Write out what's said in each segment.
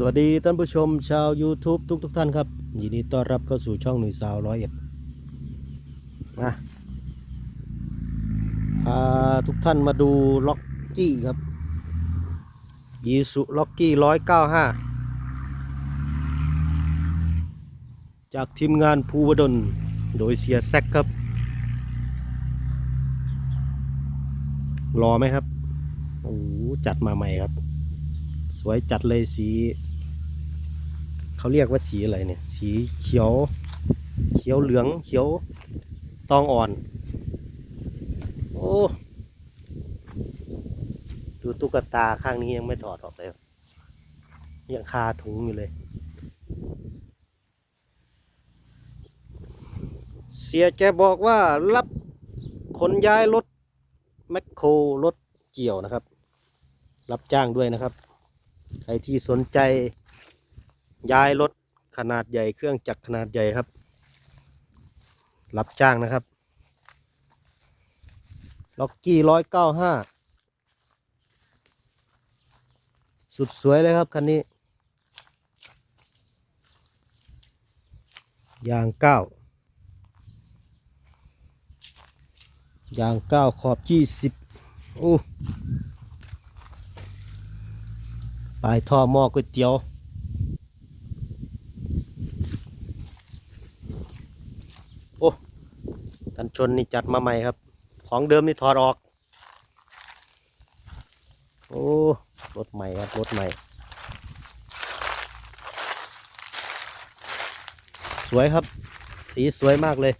สวัสดีท่านผู้ชมชาว YouTube ทุกทุกๆท่านครับ ยินดีต้อนรับเข้าสู่ช่องหนุ่ยสาวร้อยเอ็ดมาพาทุกท่านมาดูล็อกกี้ครับยีสุล็อกกี้ร้อยเก้าห้าจากทีมงานภูวดล โดยเสียแซกครับรอไหมครับโอ้โหจัดมาใหม่ครับ สวยจัดเลยสี เขาเรียกว่าสีอะไรเนี่ย สีเขียว เขียวเหลือง เขียวตองอ่อน โอ้ ดูตุ๊กตาข้างนี้ยังไม่ถอดออกเลย ยังคาถุงอยู่เลย เสียแกบอกว่ารับขนย้ายรถแมคโครรถเกี่ยวนะครับ รับจ้างด้วยนะครับ ใครที่สนใจ ย้ายรถขนาดใหญ่เครื่องจักรขนาดใหญ่ครับ รับจ้างนะครับล็อกกี้ร้อยเก้าห้าสุดสวยเลยครับคันนี้ ยางเก้ายางเก้าขอบยี่สิบโอ้ปลายท่อหม้อก๋วยเตี๋ยว โอ้ กันชนนี่จัดมาใหม่ครับ ของเดิมนี่ถอดออก โอ้รถใหม่ครับรถใหม่ สวยครับ สีสวยมากเลย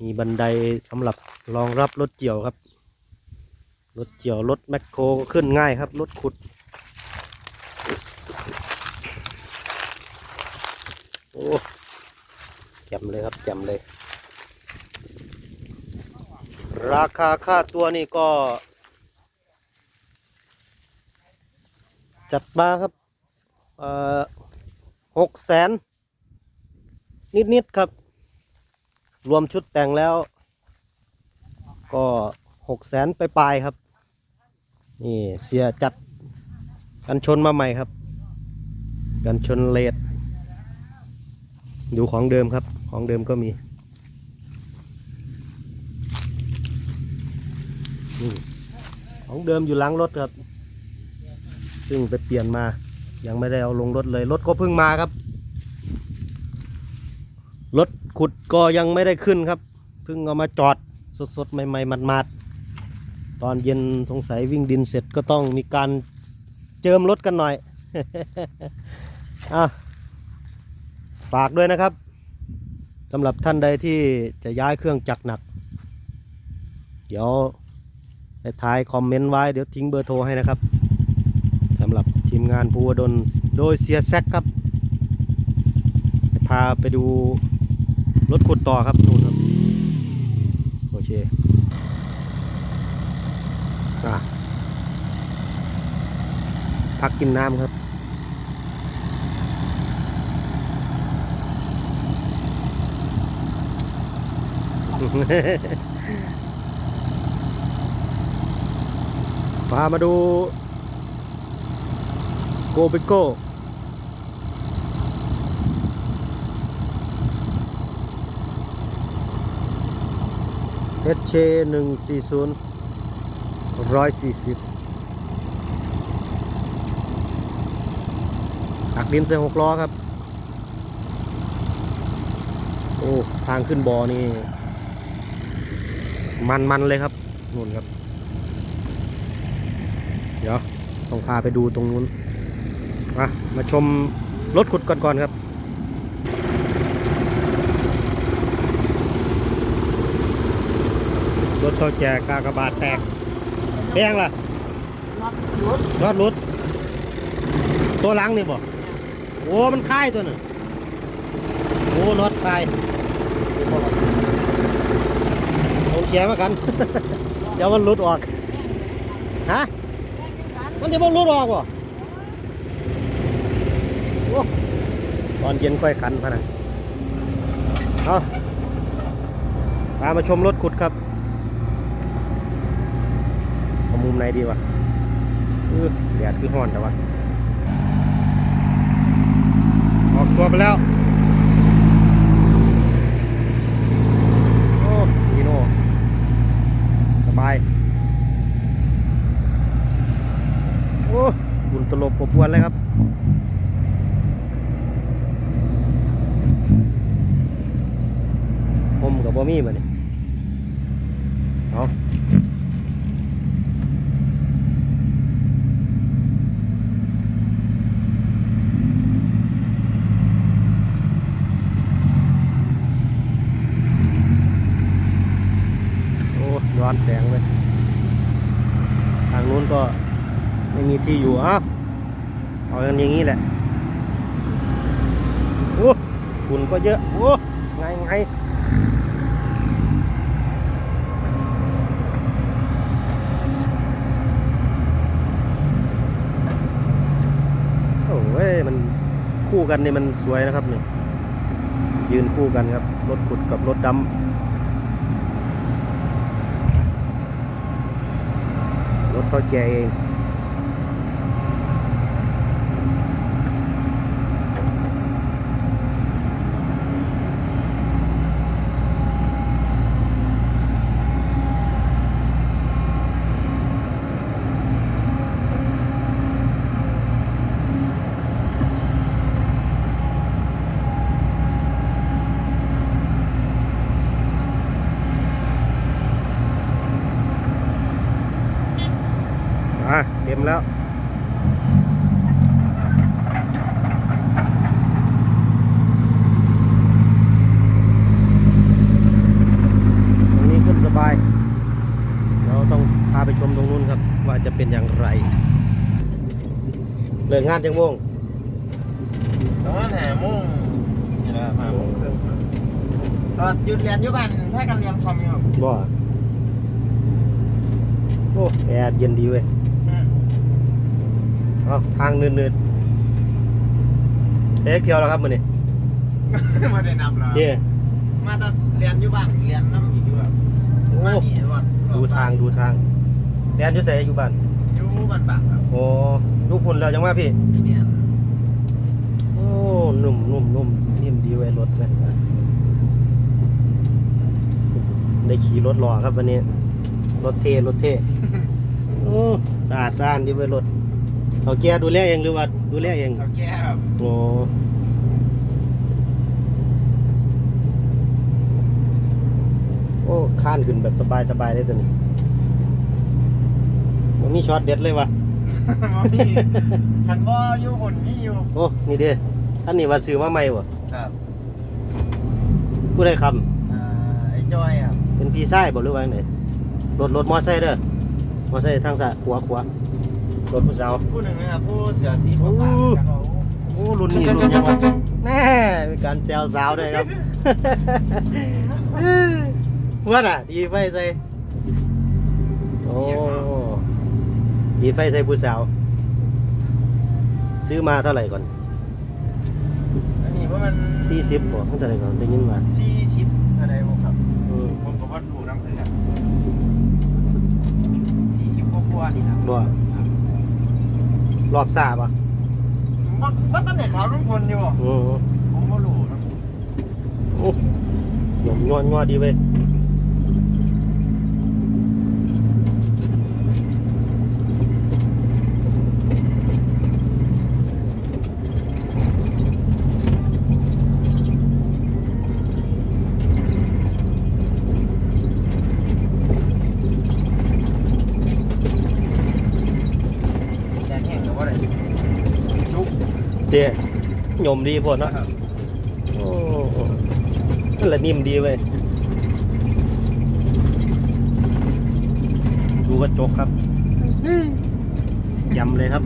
มีบันไดสำหรับรองรับรถเกี่ยวครับ รถเกี่ยวรถแมคโครก็ขึ้นง่ายครับ รถขุดโอ้ จ่มเลยครับจ่มเลย ราคาค่าตัวนี่ก็ จัดมาครับหกแสนนิด ๆ ครับ รวมชุดแต่งแล้ว ก็หกแสนไปปลายครับ นี่เสียจัดกันชนมาใหม่ครับ กันชนเลด ดูของเดิมครับ ของเดิมก็มีของเดิมอยู่หลังรถครับ ซึ่งไปเปลี่ยนมา ยังไม่ได้เอาลงรถเลย รถก็เพิ่งมาครับ รถขุดก็ยังไม่ได้ขึ้นครับ เพิ่งเอามาจอดสดๆ ใหม่ๆมัดๆ ตอนเย็นสงสัยวิ่งดินเสร็จก็ต้องมีการเจิมรถกันหน่อย อะ ฝากด้วยนะครับสำหรับท่านใดที่จะย้ายเครื่องจักรหนัก เดี๋ยวในท้ายคอมเมนต์ไว้เดี๋ยวทิ้งเบอร์โทรให้นะครับสำหรับทีมงานภูวดลโดยเสียแซกครับจะพาไปดูรถขุดต่อครับนู่นครับ โอเคอะพักกินน้ำครับ พามาดูโกเบโก้เอชหนึ่งสี่ศูนย์ร้อยสี่สิบอักดินใส่หกล้อครับ โอ้ ทางขึ้นบอนี่ มันๆเลยครับนู่นครับ เดี๋ยวต้องพาไปดูตรงนู้นมามาชมรถขุดก่อนก่อนครับรถเขาแจกกากบาทแตกแพงล่ะรถรถตัวหลังนี่บ่โอ้ มันคายตัวน่ะโอ้น็อตคายเอา แกมากัน เดี๋ยวมันลุดออก ฮะ มันจะมันลุดออกวะตอนเย็นค่อยขันพะนะเอาพามาชมรถขุดครับเอามุมไหนดีวะแดดคือห้อนแต่ว่าออกตัวไปแล้ว ตลบปบวนเลยครับผมกับบ่มีมาเนี่ยเอาโอ้ย้อนแสงเลย ทางนู้นก็ไมีที่อยู่อ้าวเอาอย่างนี้แหละโอ้ฝุ่นก็เยอะโอ้ไงไงโอ้ยมันคู่กันนี่มันสวยนะครับนี่ยืนคู่กันครับรถขุดกับรถดำรถเขาแกเอง อะ เต็มแล้วตรงนี้ขึ้นสบาย เราต้องพาไปชมตรงนู้นครับ ว่าจะเป็นอย่างไรเลิกงานจังโมงตอนหาโมุ่งนี่แหละหาโมุ่งครึ่งตอนหยุดเรียนอยู่บ้านถ้ากันเรียนคอมอยู่บ่โอ้แอร์เย็นดีเว้ยอืม เอาทางเนืดๆเอ๊ะเกี่ยวแล้วครับมือนี่มาได้นับแล้วเย่มาตอนเรียนอยู่บ้านเรียนน้ำอีกอยู่แบบโอ้มาหนีก่อนดูทางดูทางแดนอยู่ใส่อยู่บ้านอยู่บ้านปากครับโอ้ลูกคุณแล้วจังว่าพี่เนี่ยโอ้หนุ่มนุ่มนุ่มนิ่มดีไว้ยรถเลยได้ขี่รถหล่อครับวันนี้ รถเทรถเทโอ้สะอาดสะอาดดีไว้ยรถ เขาแกดูแลเองหรือว่าดูแลเองเขาแก้แบบโอ้โอ้ข้านขึ้นแบบสบายสบายเลยตัวนี้มันมีช็อตเด็ดเลยวะบ่มีคันบ่อยู่บนนี่อยู่โอ้นี่เด้ท่านนี่ว่าซื้อมาใหม่วะครับผู้ใดคอ่าไอ้จอยครับำเป็นพี่ชายบอกหรือว่าไงรถรถมอไซค์เด้อมอไซค์ทางซ้ายขวาขวา รถผู้สาว ผู้หนึ่งนะครับผู้เสือสีฟ้าๆกันว่าโอ้โอ้รุ่นนี้รุ่นยังวะแน่มีการแซวสาวด้วยครับว่าน่ะดีไฟใส่โอ้ดีไฟใส่ผู้สาว ซื้อมาเท่าไหร่ก่อนอันนี้ว่ามันสี่สิบบ่เท่าไหร่ก่อนได้ยินมาสี่สิบเท่าไหร่บ่ครับอืมผมก็ว่าดูน้ำเพื่อนสี่สิบกว่าๆนี่นะบ่ รอบสาป่ะว่าว่าตั้งแต่ขาวทุกคนอยู่บ่อือผมก็รู้นะโอ้หยมงอนงอดีเว้ยแดงแห้งหรือว่าอะไรจุก เจ๊หยมดีพวดเนาะโอ้นั่นแหละนิ่มดีเว้ยดูกระจกครับยำเลยครับ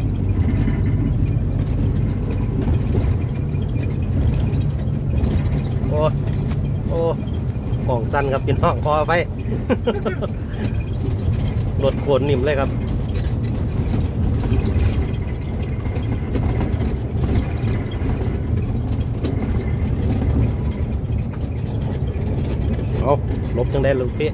โอ้โอ้ของสั้นครับพี่น้องขอไปรถโคนนิ่มเลยครับ เอาลบจังได้ลูกพี่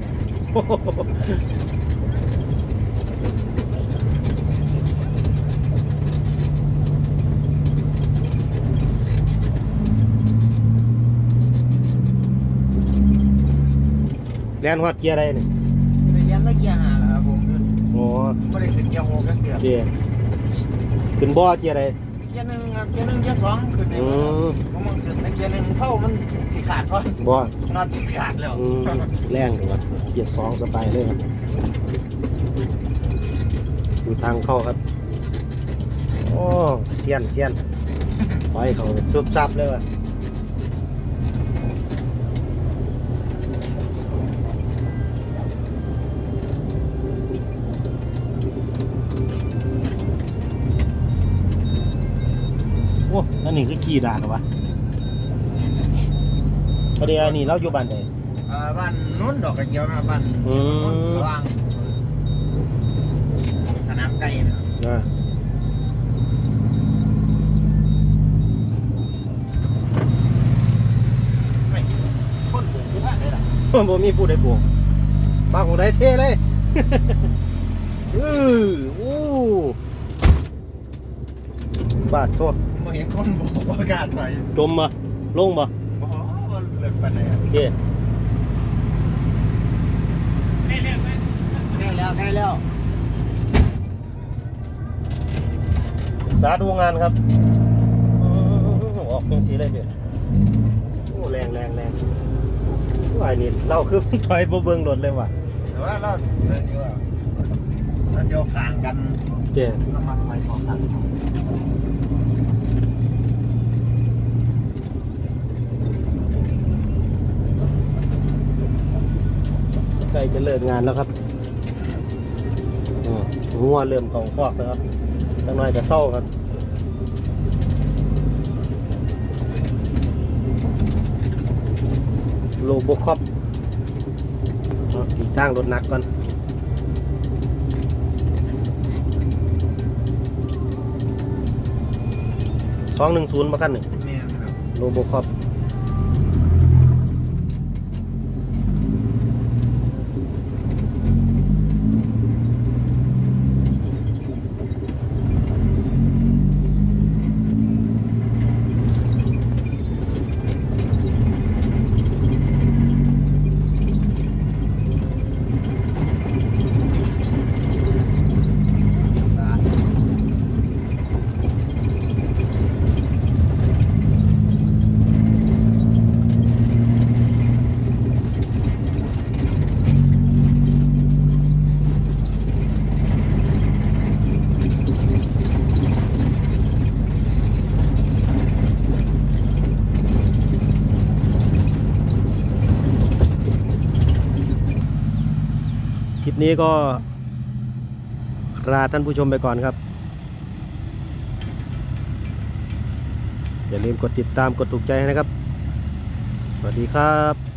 แลนฮอดเกียร์ได้นี่เรียนแล้วเกียร์หาแล้วครับผมโอ้ไม่ได้ถึงเกียร์หกก็เกียร์เกียร์ขึ้นบ่อเกียร์ได้ เกียร์หนึ่งครับเกียร์หนึ่งเกียร์สองขึ้นได้อืหมดมผมมันขึ้นในเกียร์หนึ่งเท่ามันสิขาดก่อนบ่นอนสิขาดแล้วอืมแรงดีว่ะเกียร์สองสบายเลยครับดูทางเข้าครับ โอ้เซียนเซียนไปเขาซุบซับเลยว่ะ นนี้คือขี่ด่านเหรอวะพอดีอันนี้เราอยู่บ้านไหนเอ่อบ้านนู้นดอกกระเจียวนะบ้านอืมโน้นสว่างสนามไก่นะอ่าไม่คนปลูกที่บ้านเลยล่ะบ่มีผู้ใดปลูกบ้านของใดเท่เลย อืออู้บาดโทษไม่ เห็นคนปลูกอากาศถอยจมมาลงมาโอ้โหเลิกไปไหนอะโอเคได้แล้วได้แล้วศึกษาดูงานครับอือออกเป็นสีเลยเด้อโอ้แรงแรงแรงว่านี่เราคือถอยบ่เบิ่งรถเลยว่ะแต่ว่าเราเดินอยู่ว่าเราจะเอาข่างกันเจ้ น้ำมันไฟของกัน ใกล้จะเลิกงานแล้วครับอืองัวเริ่มของคอกแล้วครับจังหน่อยจะเศร้าครับโลโบคอปอีกทางรถหนักก่อนสองหนึ่งศูนย์มากันหนึ่งแม่นครับโลโบคอป นี้ก็ลาท่านผู้ชมไปก่อนครับ อย่าลืมกดติดตามกดถูกใจนะครับ สวัสดีครับ